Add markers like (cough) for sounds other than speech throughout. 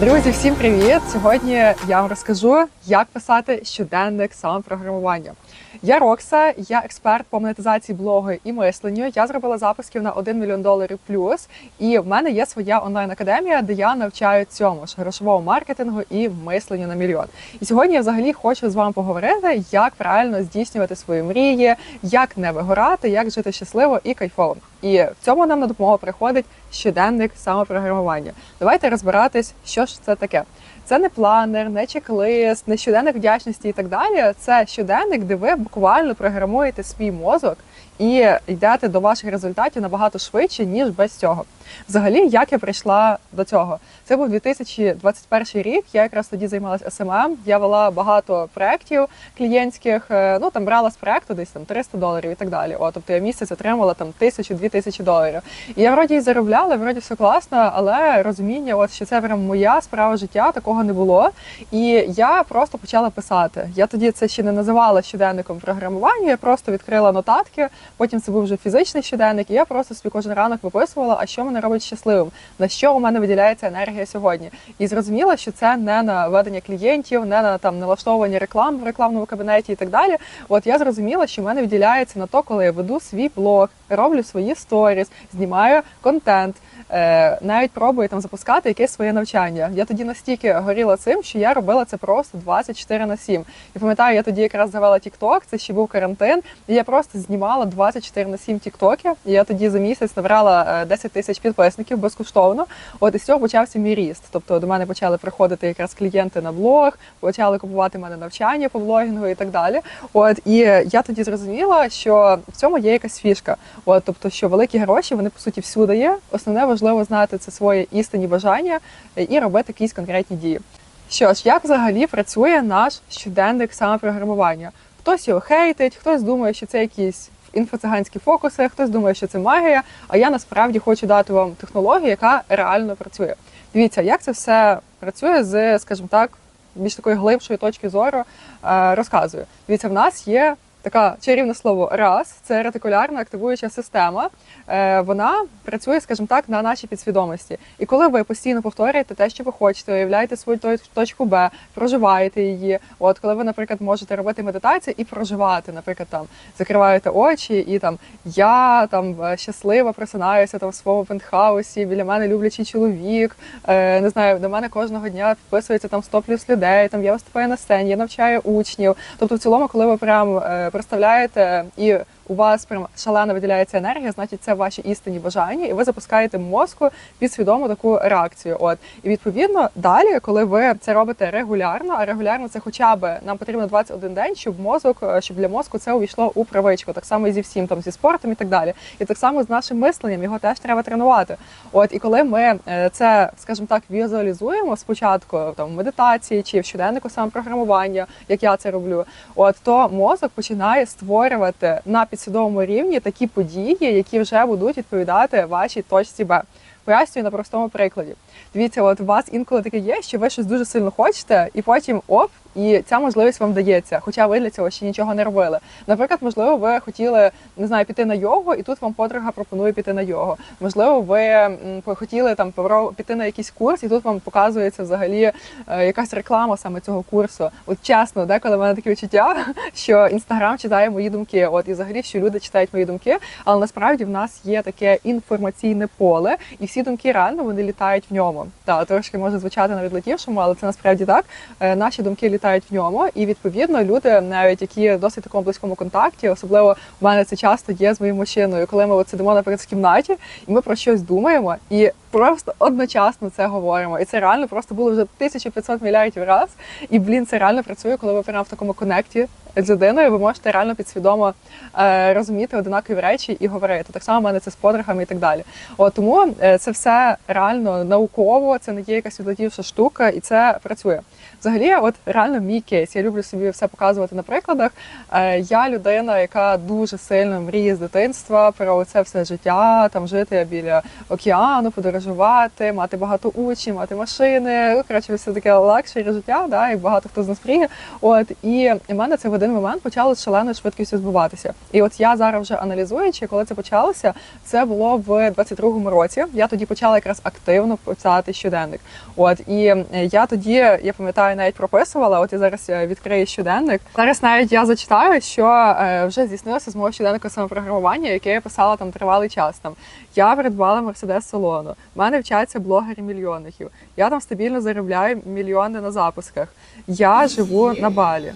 Друзі, всім привіт! Сьогодні я вам розкажу, як писати щоденник самопрограмування. Я Рокса, я експерт по монетизації блогу і мисленню. Я зробила запусків на 1 мільйон доларів плюс, і в мене є своя онлайн-академія, де я навчаю цьому ж грошовому маркетингу і мисленню на мільйон. І сьогодні я взагалі хочу з вами поговорити, як правильно здійснювати свої мрії, як не вигорати, як жити щасливо і кайфово. І в цьому нам на допомогу приходить щоденник самопрограмування. Давайте розбиратись, що ж це таке. Це не планер, не чек-лист, не щоденник вдячності і так далі. Це щоденник, де ви буквально програмуєте свій мозок і йдете до ваших результатів набагато швидше, ніж без цього. Взагалі, як я прийшла до цього? Це був 2021 рік. Я якраз тоді займалася СММ. Я вела багато проєктів клієнтських. е, Ну там брала з проєкту десь там 300 доларів і так далі. О, тобто я місяць отримала там тисячу-дві тисячі доларів. І я вроді і заробляла, вроді все класно, але розуміння, от що це прям моя справа життя, такого не було. І я просто почала писати. Я тоді це ще не називала щоденником програмування. Я просто відкрила нотатки. Потім це був вже фізичний щоденник, і я просто собі кожен ранок виписувала, а що мене робить щасливим, на що у мене виділяється енергія сьогодні. І зрозуміла, що це не на ведення клієнтів, не на там налаштовування реклам в рекламному кабінеті і так далі. От я зрозуміла, що в мене виділяється на то, коли я веду свій блог, роблю свої сторіс, знімаю контент. Е, навіть пробую там запускати якесь своє навчання. Я тоді настільки горіла цим, що я робила це просто 24 на 7. І пам'ятаю, я тоді якраз завела TikTok, це ще був карантин, і я просто знімала 24 на 7 тіктоки. І я тоді за місяць набрала е, 10 тисяч підписників безкоштовно. От і з цього почався мій ріст. Тобто до мене почали приходити якраз клієнти на блог, почали купувати мене навчання по блогінгу і так далі. От і я тоді зрозуміла, що в цьому є якась фішка. От, тобто, що великі гроші вони по суті всюди є. Основне важливо знати це своє істинні бажання е, і робити якісь конкретні дії. Що ж, як взагалі працює наш щоденник самопрограмування? Хтось його хейтить, хтось думає, що це якісь інфоциганські фокуси, хтось думає, що це магія. А я насправді хочу дати вам технологію, яка реально працює. Дивіться, як це все працює з, скажімо так, більш такої глибшої точки зору. Е, розказую. Дивіться, в нас є така чарівне слово раз, це ретикулярна активуюча система. Е, вона працює, скажімо так, на нашій підсвідомості. І коли ви постійно повторюєте те, що ви хочете, уявляєте свою точку Б, проживаєте її. От коли ви, наприклад, можете робити медитацію і проживати, наприклад, там закриваєте очі, і там я там е, щаслива просинаюся там в своєму пентхаусі, біля мене люблячий чоловік. Е, не знаю, до мене кожного дня підписується там 100 плюс людей. Там я виступаю на сцені, я навчаю учнів. Тобто, в цілому, коли ви прям представляєте і у вас прям шалено виділяється енергія, значить це ваші істинні бажання, і ви запускаєте мозку підсвідому таку реакцію. От і відповідно далі, коли ви це робите регулярно, а регулярно це хоча б нам потрібно 21 день, щоб мозок, е, щоб для мозку це увійшло у привичку. Так само і зі всім там зі спортом і так далі. І так само з нашим мисленням його теж треба тренувати. От і коли ми е, це, скажімо так, візуалізуємо спочатку там в медитації чи в щоденнику самопрограмування, як я це роблю, от то мозок починає створювати на підсвідомому рівні такі події, які вже будуть відповідати вашій точці Б. Пояснюю на простому прикладі. Дивіться, от у вас інколи таке є, що ви щось дуже сильно хочете, і потім оп, і ця можливість вам дається, хоча ви для цього ще нічого не робили. Наприклад, можливо, ви хотіли не знаю, піти на йогу, і тут вам подруга пропонує піти на йогу. Можливо, ви хотіли там піти на якийсь курс, і тут вам показується взагалі е, якась реклама саме цього курсу. От чесно, деколи в мене таке відчуття, (laughs) що інстаграм читає мої думки. От і взагалі, що люди читають мої думки, але насправді в нас є таке інформаційне поле, і всі думки реально вони літають в ньому. Та трошки може звучати на відлетівшому, але це насправді так. Е, Наші думки літають в ньому, і відповідно люди, навіть які досить такому близькому контакті, особливо в мене це часто є з моїм мужчиною, коли ми от сидимо наприклад в кімнаті, і ми про щось думаємо, і просто одночасно це говоримо. І це реально просто було вже 1500 мільярдів раз. І блін, це реально працює, коли ви прямо в такому конекті з людиною, ви можете реально підсвідомо е, розуміти одинакові речі і говорити. Так само в мене це з подругами і так далі. От тому е, це все реально науково, це не є якась відлетівша штука, і це працює. Взагалі, от реально мій кейс. Я люблю собі все показувати на прикладах. Е, я людина, яка дуже сильно мріє з дитинства про це все життя, там жити біля океану, подорожувати. мати багато учнів, мати машини. Ну, коротше, все таке лакшері життя, да, як багато хто з нас мріє. От і в мене це в один момент почало з шаленою швидкістю збуватися. І от я зараз вже аналізуючи, коли це почалося, це було в 22-му році. Я тоді почала якраз активно писати щоденник. От і е, я тоді, я пам'ятаю, навіть прописувала. От я зараз е, відкрию щоденник. Зараз навіть я зачитаю, що е, вже здійснилося з мого щоденника самопрограмування, яке я писала там тривалий час. Там я придбала Мерседес Солону. В мене вчаться блогери мільйонників. Я там стабільно заробляю мільйони на запусках. Я живу на Балі.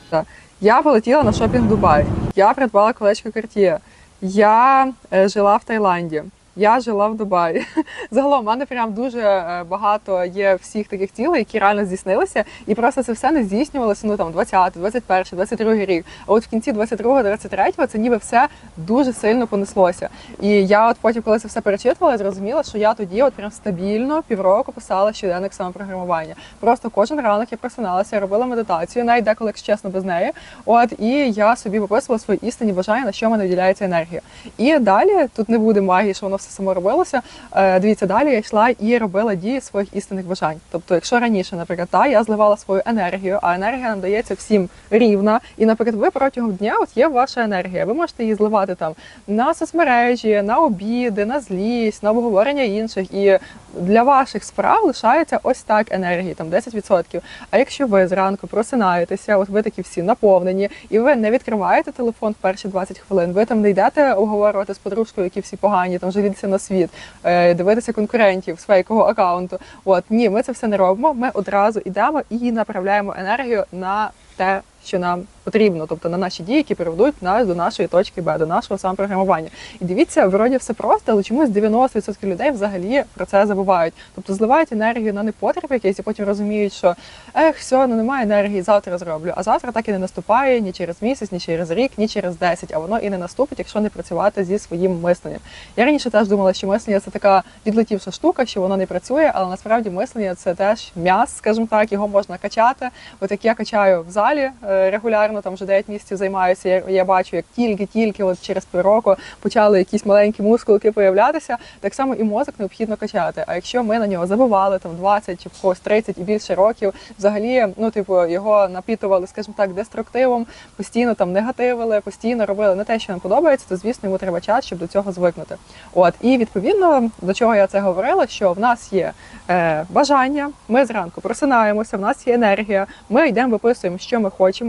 Я полетіла на шопінг Дубай. Я придбала колечко Cartier. Я е, жила в Таїланді. Я жила в Дубаї. (laughs) Загалом, в мене прям дуже е, багато є всіх таких цілей, які реально здійснилися, і просто це все не здійснювалося. Ну там 20, 21, 22 рік. А от в кінці 22, 23 це ніби все дуже сильно понеслося. І я, от потім, коли це все перечитувала, зрозуміла, що я тоді, от прям стабільно півроку писала щоденник самопрограмування. Просто кожен ранок я просиналася, робила медитацію, навіть деколи, якщо чесно, без неї. От і я собі виписувала свої істинні бажання, на що мене виділяється енергія. І далі тут не буде магії, що воно все само робилося. Е, Дивіться, далі я йшла і робила дії своїх істинних бажань. Тобто, якщо раніше, наприклад, та я зливала свою енергію, а енергія нам дається всім рівна. І, наприклад, ви протягом дня от є ваша енергія. Ви можете її зливати там на соцмережі, на обіди, на злість, на обговорення інших. І для ваших справ лишається ось так енергії, там 10%. А якщо ви зранку просинаєтеся, от ви такі всі наповнені, і ви не відкриваєте телефон в перші 20 хвилин, ви там не йдете обговорювати з подружкою, які всі погані, там жалітися на світ, е, дивитися конкурентів своєї аккаунту. От ні, ми це все не робимо. Ми одразу йдемо і направляємо енергію на те, що нам потрібно, тобто на наші дії, які приведуть нас до нашої точки Б, до нашого самопрограмування. І дивіться, вроді все просто, але чомусь 90% людей взагалі про це забувають. Тобто зливають енергію на непотріб якийсь, і потім розуміють, що ех, все, ну немає енергії, завтра зроблю. А завтра так і не наступає ні через місяць, ні через рік, ні через 10, а воно і не наступить, якщо не працювати зі своїм мисленням. Я раніше теж думала, що мислення це така відлетівша штука, що воно не працює, але насправді мислення це теж м'яс, скажімо так, його можна качати. От як я качаю в залі е, регулярно, там вже 9 місяців займаюся. Я, я бачу, як тільки-тільки от через півроку почали якісь маленькі мускулки появлятися. Так само і мозок необхідно качати. А якщо ми на нього забували там 20 чи в когось 30 і більше років, взагалі, ну типу, його напітували, скажімо так, деструктивом, постійно там негативили, постійно робили не те, що нам подобається, то звісно йому треба час, щоб до цього звикнути. От і відповідно до чого я це говорила, що в нас є е, бажання, ми зранку просинаємося, в нас є енергія, ми йдемо, виписуємо, що ми хочемо.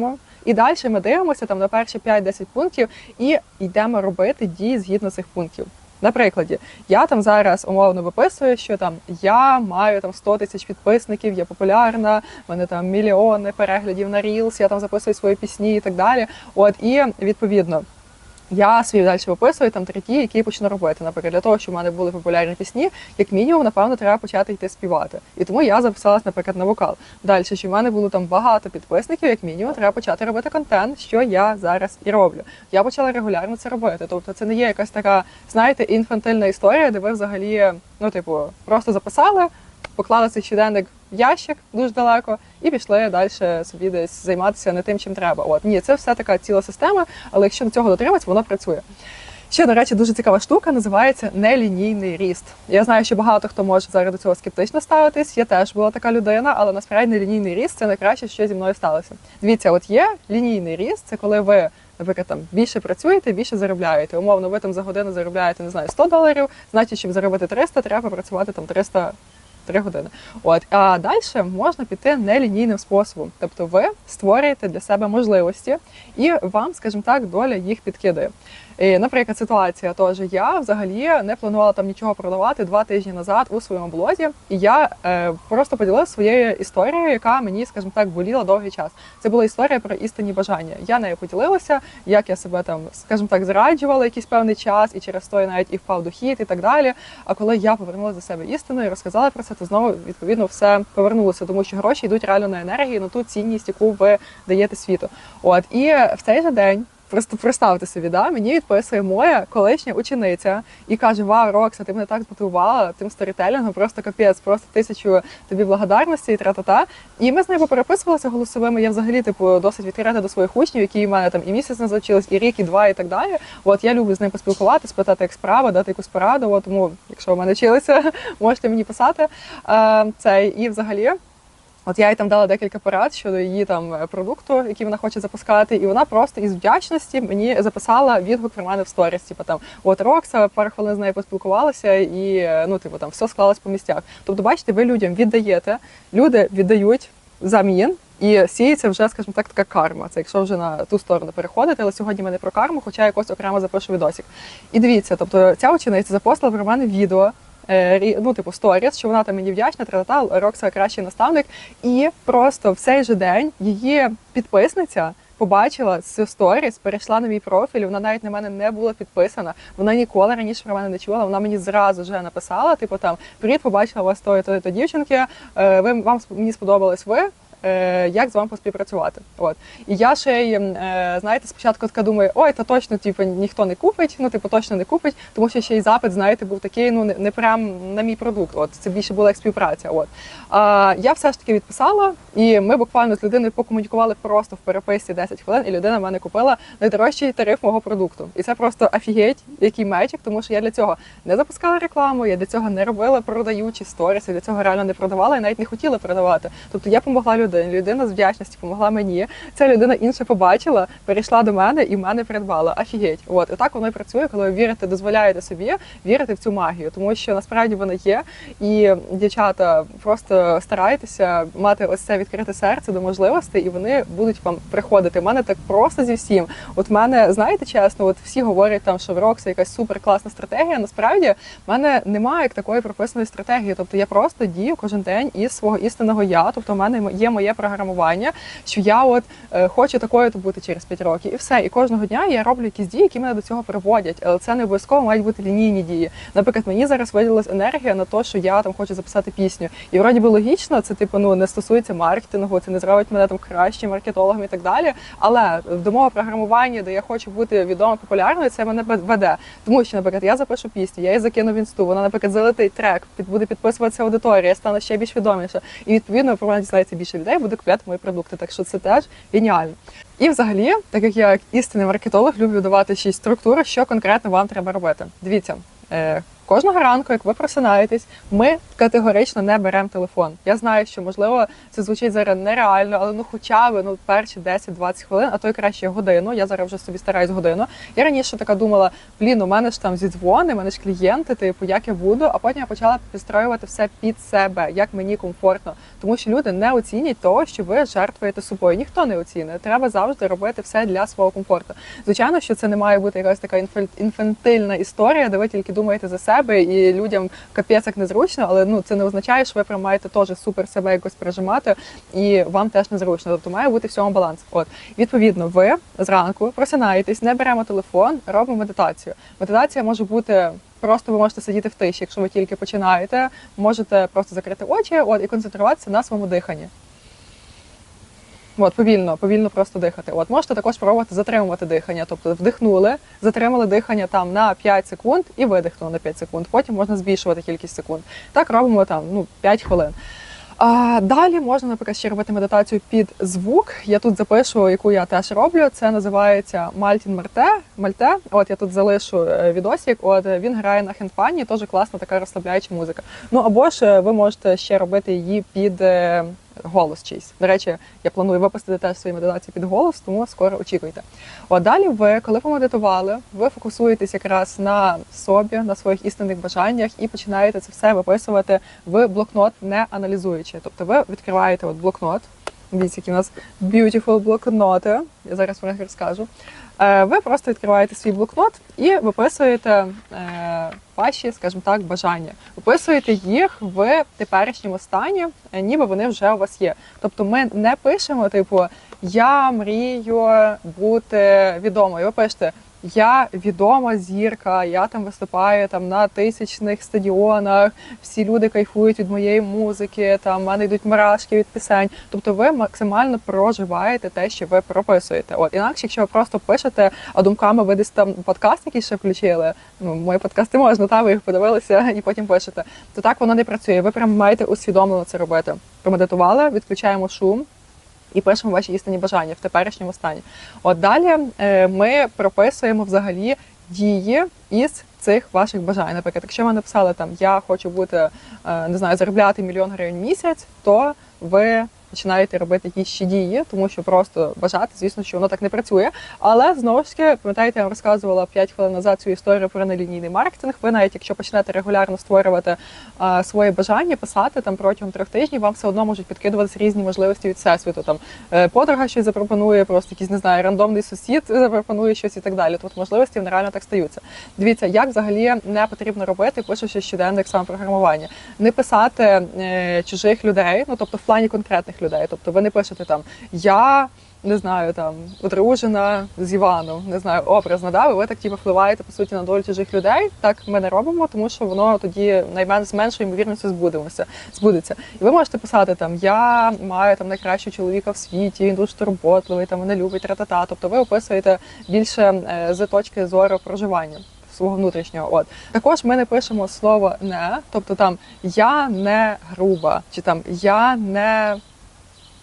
І далі ми дивимося там на перші 5-10 пунктів і йдемо робити дії згідно цих пунктів. Наприклад, я там зараз умовно виписую, що там я маю там 100 тисяч підписників, я популярна, в мене там мільйони переглядів на Reels, я там записую свої пісні і так далі. От і відповідно. Я свій далі виписую там треті, які я почну робити. Наприклад, для того, щоб в мене були популярні пісні, як мінімум, напевно, треба почати йти співати. І тому я записалась, наприклад, на вокал. Далі, щоб в мене було там багато підписників, як мінімум, треба почати робити контент, що я зараз і роблю. Я почала регулярно це робити. Тобто, це не є якась така, знаєте, інфантильна історія, де ви взагалі, ну, типу, просто записали, поклали цей щоденник в ящик дуже далеко і пішли далі собі десь займатися не тим, чим треба. От ні, це все така ціла система, але якщо до цього дотриматися, воно працює. Ще, до речі, дуже цікава штука називається нелінійний ріст. Я знаю, що багато хто може зараз до цього скептично ставитись. Я теж була така людина, але насправді нелінійний ріст це найкраще, що зі мною сталося. Дивіться, от є лінійний ріст, це коли ви. Наприклад, там більше працюєте, більше заробляєте. Умовно, ви там за годину заробляєте, не знаю, 100 доларів, значить, щоб заробити 300, треба працювати там 300 3 години. От а далі можна піти нелінійним способом. Тобто ви створюєте для себе можливості, і вам, скажімо так, доля їх підкидає. І, наприклад, ситуація теж я взагалі не планувала там нічого продавати два тижні назад у своєму блозі, і я е, просто поділилася своєю історією, яка мені, скажімо так, боліла довгий час. Це була історія про істинні бажання. Я нею поділилася, як я себе там, скажімо так, зраджувала якийсь певний час, і через то навіть і впав дохід, і так далі. А коли я повернулася до себе істину і розказала про це, то знову відповідно все повернулося, тому що гроші йдуть реально на енергію, на ту цінність, яку ви даєте світу. От і в цей же день Просто представте собі, да? мені відписує моя колишня учениця і каже: Вау, Рокса, ти мене так змотивувала тим сторітелінгом, просто капець, просто тисячу тобі благодарності і тра-та-та. І ми з нею попереписувалися голосовими. Я взагалі типу досить відкрита до своїх учнів, які в мене там і місяць не залишились, і рік, і два, і так далі. От я люблю з ним поспілкуватися, спитати, як справа, дати якусь пораду. От, тому, якщо ви мене вчилися, (laughs) можете мені писати. Е, цей і взагалі. От я їй там дала декілька порад щодо її там е, продукту, який вона хоче запускати, і вона просто із вдячності мені записала відгук про мене в сторіс. Типу там от Рокса, пару хвилин з нею поспілкувалася, і е, ну, типу, там все склалось по місцях. Тобто, бачите, ви людям віддаєте, люди віддають замін. І сіється вже, скажімо так, така карма. Це якщо вже на ту сторону переходити, але сьогодні ми не про карму, хоча якось окремо запишу відосик. І дивіться, тобто ця учениця запостила про мене відео, ну, типу, сторіс, що вона там мені вдячна, тра-та-та, Рокса кращий наставник. І просто в цей же день її підписниця. Побачила цю сторіс, перейшла на мій профіль. Вона навіть на мене не була підписана. Вона ніколи раніше про мене не чула. Вона мені зразу вже написала: типу там Привіт, побачила вас тої, тої, то дівчинки. е, Ви вам мені сподобались ви. Е, Як з вами поспівпрацювати? От і я ще й е, знаєте, спочатку така думаю, ой, та точно типу, ніхто не купить. Ну типу точно не купить, тому що ще й запит, знаєте, був такий, ну не, прям на мій продукт. От це більше була як співпраця. От а, я все ж таки відписала, і ми буквально з людиною покомунікували просто в переписці 10 хвилин, і людина мене купила найдорожчий тариф мого продукту. І це просто офігеть, який мечик, тому що я для цього не запускала рекламу, я для цього не робила продаючі сторіс, я для цього реально не продавала і навіть не хотіла продавати. Тобто я допомогла людині, людина з вдячності допомогла мені. Ця людина інше побачила, перейшла до мене і мене придбала. Офігеть. От і так воно і працює, коли ви вірите, дозволяєте собі вірити в цю магію, тому що насправді вона є. І дівчата просто старайтеся мати ось це відкрите серце до можливостей, і вони будуть вам приходити. У мене так просто зі всім. От мене, знаєте, чесно, от всі говорять там, що в Рокс якась супер класна стратегія. Насправді в мене немає як такої прописаної стратегії. Тобто я просто дію кожен день із свого істинного я. Тобто, в мене є моє програмування, що я от е, хочу такою то бути через 5 років, і все. І кожного дня я роблю якісь дії, які мене до цього приводять. Але це не обов'язково мають бути лінійні дії. Наприклад, мені зараз виділилась енергія на те, що я там хочу записати пісню. І вроді би логічно, це типу ну не стосується маркетингу, це не зробить мене там кращим маркетологом і так далі. Але до мого програмування, де я хочу бути відомо популярною, це мене веде. Тому що, наприклад, я запишу пісню, я її закину в інсту, вона, наприклад, залетить трек, буде підписуватися аудиторія, я стану ще більш відоміша. І відповідно про мене дізнається більше людей, буде купляти мої продукти. Так що це теж геніально. І взагалі, так як я істинний маркетолог, люблю давати ще й структуру, що конкретно вам треба робити. Дивіться. Кожного ранку, як ви просинаєтесь, ми категорично не беремо телефон. Я знаю, що можливо це звучить зараз нереально, але ну хоча б ну перші 10-20 хвилин, а то й краще годину. Я зараз вже собі стараюсь годину. Я раніше така думала: блін, у мене ж там зідзвони, у мене ж клієнти, типу, як я буду. А потім я почала підстроювати все під себе, як мені комфортно, тому що люди не оцінять того, що ви жертвуєте собою. Ніхто не оцінює. Треба завжди робити все для свого комфорту. Звичайно, що це не має бути якась така інфан- інфантильна історія, де ви тільки думаєте за себе і людям капець як незручно, але ну це не означає, що ви прям маєте теж супер себе якось пережимати, і вам теж незручно. Тобто має бути в цьому баланс. От відповідно, ви зранку просинаєтесь, не беремо телефон, робимо медитацію. Медитація може бути. Просто ви можете сидіти в тиші, якщо ви тільки починаєте, можете просто закрити очі от, і концентруватися на своєму диханні. От, повільно, повільно просто дихати. От можете також пробувати затримувати дихання. Тобто вдихнули, затримали дихання там на 5 секунд і видихнули на 5 секунд. Потім можна збільшувати кількість секунд. Так робимо там ну 5 хвилин. А далі можна, наприклад, ще робити медитацію під звук. Я тут запишу, яку я теж роблю. Це називається Мальтін Марте. Мальте. От я тут залишу е, відосик. От е, він грає на хендпані, теж класна така розслабляюча музика. Ну або ж е, ви можете ще робити її під голос чийсь. До речі, я планую випустити теж свої медитації під голос, тому скоро очікуйте. От далі ви, коли помедитували, ви фокусуєтесь якраз на собі, на своїх істинних бажаннях і починаєте це все виписувати в блокнот, не аналізуючи. Тобто ви відкриваєте от блокнот. Дивіться, які у нас beautiful блокноти. Я зараз про них розкажу. Е, Ви просто відкриваєте свій блокнот і виписуєте е, ваші, скажімо так, бажання. Виписуєте їх в теперішньому стані, е, ніби вони вже у вас є. Тобто ми не пишемо, типу, я мрію бути відомою. Ви пишете, я відома зірка, я там виступаю там на тисячних стадіонах, всі люди кайфують від моєї музики, там в мене йдуть мурашки від пісень. Тобто ви максимально проживаєте те, що ви прописуєте. От інакше, якщо ви просто пишете, а думками ви десь там подкаст якийсь ще включили. Ну, мої подкасти можна, та ви їх подивилися (laughs) і потім пишете. То так воно не працює. Ви прям маєте усвідомлено це робити. Промедитували, відключаємо шум. І пишемо ваші істинні бажання в теперішньому стані. От далі е, ми прописуємо взагалі дії із цих ваших бажань. Наприклад, якщо ви написали там Я хочу бути е, не знаю, заробляти мільйон гривень місяць, то ви починаєте робити якісь ще дії, тому що просто бажати, звісно, що воно так не працює. Але знову ж таки, пам'ятаєте, я вам розказувала 5 хвилин назад цю історію про нелінійний маркетинг. Ви навіть якщо почнете регулярно створювати а, свої бажання, писати там протягом трьох тижнів, вам все одно можуть підкидуватися різні можливості від всесвіту. Там е, подруга щось запропонує, просто якийсь не знаю, рандомний сусід запропонує щось і так далі. Тут можливості вони реально так стаються. Дивіться, як взагалі не потрібно робити, пишучи щоденник самопрограмування. Не писати е, чужих людей, ну тобто в плані конкретних людей. Тобто ви не пишете там я. Не знаю, там одружена з Іваном, не знаю, образно, да? ви так типу, впливаєте по суті на долю чужих людей. Так ми не робимо, тому що воно тоді наймен з меншою ймовірністю збудемося, збудеться. І ви можете писати там Я маю там найкращого чоловіка в світі, він дуже турботливий, там мене любить тра-та-та. Тобто ви описуєте більше е, з точки зору проживання. Свого внутрішнього, от також ми не пишемо слово не, тобто там я не груба, чи там я не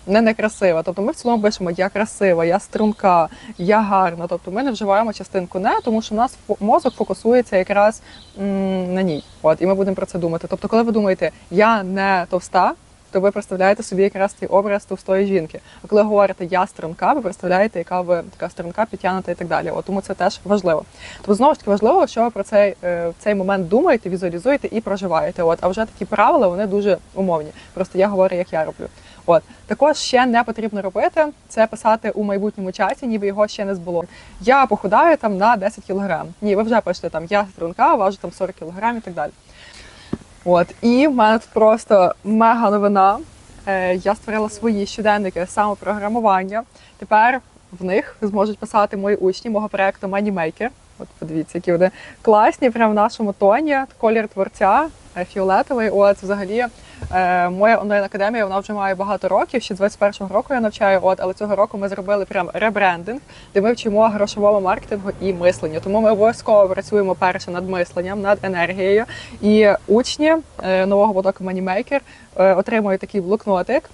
не некрасива. Тобто ми в цілому пишемо я красива, я струнка, я гарна. Тобто ми не вживаємо частинку не, тому що у нас мозок фокусується якраз м, на ній. От і ми будемо про це думати. Тобто, коли ви думаєте, я не товста. То ви представляєте собі якраз цей образ товстої жінки. А коли говорите я струнка, ви представляєте, яка ви така струнка, підтягнута і так далі. От тому це теж важливо. Тобто знову ж таки важливо, що ви про цей, е, в цей момент думаєте, візуалізуєте і проживаєте. От, а вже такі правила вони дуже умовні. Просто я говорю, як я роблю. От також ще не потрібно робити це писати у майбутньому чаті, ніби його ще не збуло. Я похудаю там на 10 кілограм. Ні, ви вже пишете там я струнка, важу там 40 кілограм і так далі. От і в мене тут просто мега новина. Е, Я створила свої щоденники самопрограмування. Тепер в них зможуть писати мої учні мого проекту Moneymaker. От подивіться, які вони класні, прямо в нашому тоні. Колір творця е, фіолетовий. От взагалі моя онлайн академія вона вже має багато років. Ще 21-го року я навчаю. От, але цього року ми зробили прям ребрендинг, де ми вчимо грошовому маркетингу і мисленню. Тому ми обов'язково працюємо перше над мисленням, над енергією. І учні е, нового потоку е, отримують такий блокнотик.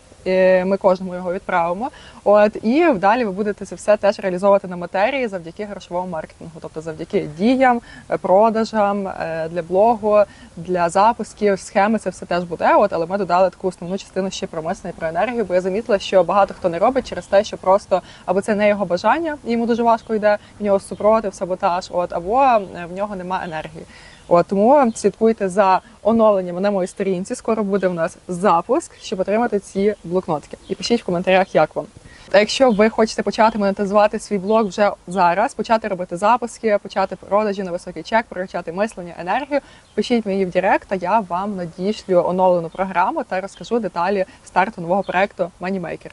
Ми кожному його відправимо. От і далі ви будете це все теж реалізовувати на матерії завдяки грошовому маркетингу, тобто завдяки діям, продажам е, для блогу, для запусків, схеми. Це все теж буде. От, але ми додали таку основну частину ще про мислення про енергію, бо я замітила, що багато хто не робить через те, що просто або це не його бажання, і йому дуже важко йде в нього супротив, саботаж, от або е, в нього немає енергії. От тому слідкуйте за оновленнями на моїй сторінці. Скоро буде в нас запуск, щоб отримати ці блокнотики. І пишіть в коментарях, як вам. Та якщо ви хочете почати монетизувати свій блог вже зараз, почати робити запуски, почати продажі на високий чек, прокачати мислення, енергію, пишіть мені в Директ, а я вам надішлю оновлену програму та розкажу деталі старту нового проекту Moneymaker.